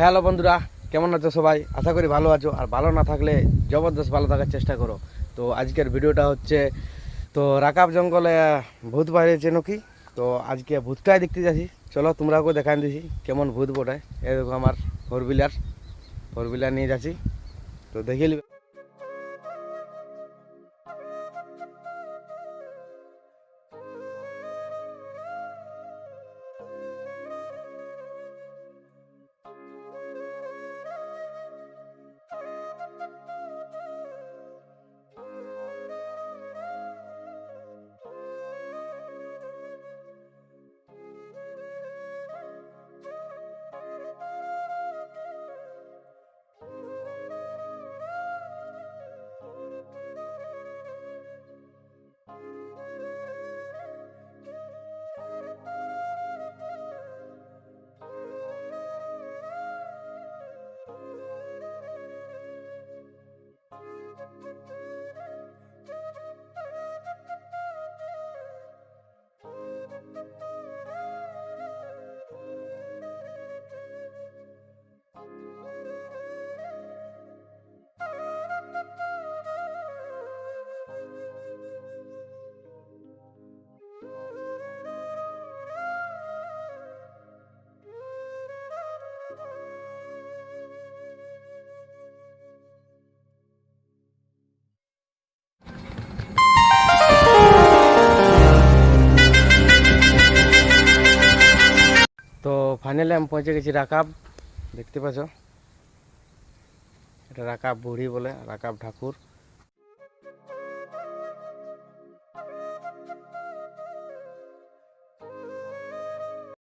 Hello বন্ধুরা, কেমন আছো সবাই? আশা করি ভালো আছো। আর ভালো না থাকলে জবরদস্ত ভালো থাকার চেষ্টা করো। তো আজকের ভিডিওটা হচ্ছে, তো রাকাব জঙ্গলে ভূত বাইরেছে নাকি? তো আজকে ভূতটাই দেখতে যাচ্ছি। চলো তোমরাকেও দেখান দিছি কেমন ভূত বটে। এরকম আমার ফোর হুইলার ফোর হুইলার নিয়ে যাচ্ছি। তো দেখে নিবে তো ফাইনালি আমি পৌঁছে গেছি রাকাব দেখতে পাচ্ছ? এটা রাকাব বুড়ি বলে রাকাব ঠাকুর।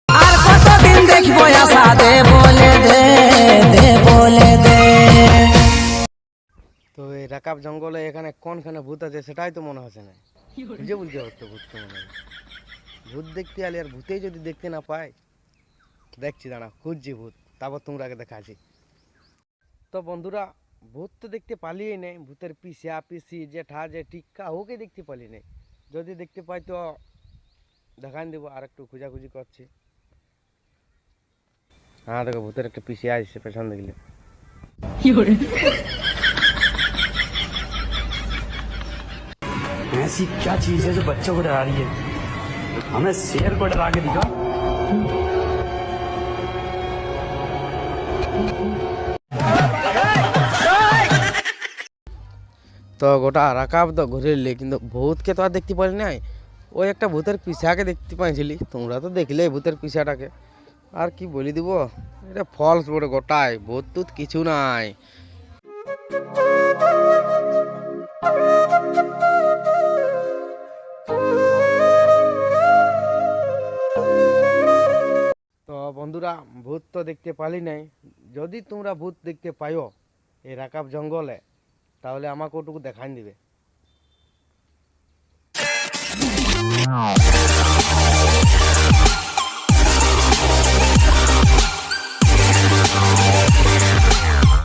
আর কতদিন দেখব আশা দে বলে দে দে বলে দে। তো এই রাকাব জঙ্গলে এখানে কোনখানে ভূত আছে সেটাই তো মনে হচ্ছে না। বুঝে বুঝতে পারতো ভূতকে মনে হয় ভূত দেখতে আলি আর ভূতেই যদি দেখতে না পাই দেখছি দাঁড়া খুঁজছি ভূত তারপর তোমরাকে দেখাচ্ছি তো বন্ধুরা ভূত তো দেখতে পালিয়ে নেই ভূতের পিসা পিসি জেঠা জেঠি কাউকে দেখতে পালি নেই যদি দেখতে পাই তো দেখান দেবো আর একটু খোঁজাখুঁজি করছি হ্যাঁ দেখো ভূতের একটা পিসি আসছে পেছন দেখলে ऐसी क्या चीज है जो बच्चों को डरा रही है हमें शेर को डरा के दिखा তো গোটা রাকাব তো ঘুরে এলি কিন্তু ভূতকে তো আর দেখতে পারি নাই। ওই একটা ভূতের পিসাকে দেখতে পাইছিলি, তোমরা তো দেখলে ভূতের পিসাটাকে আর কি বলি দিব? এটা ফলস বড় গোটাই, ভূত টুত কিছু নাই। তো বন্ধুরা, ভূত তো দেখতে পালি নাই। যদি তোমরা ভূত দেখতে পাইও এই রাকাব জঙ্গলে তাহলে আমাকে ওটুকু দেখাই দিবে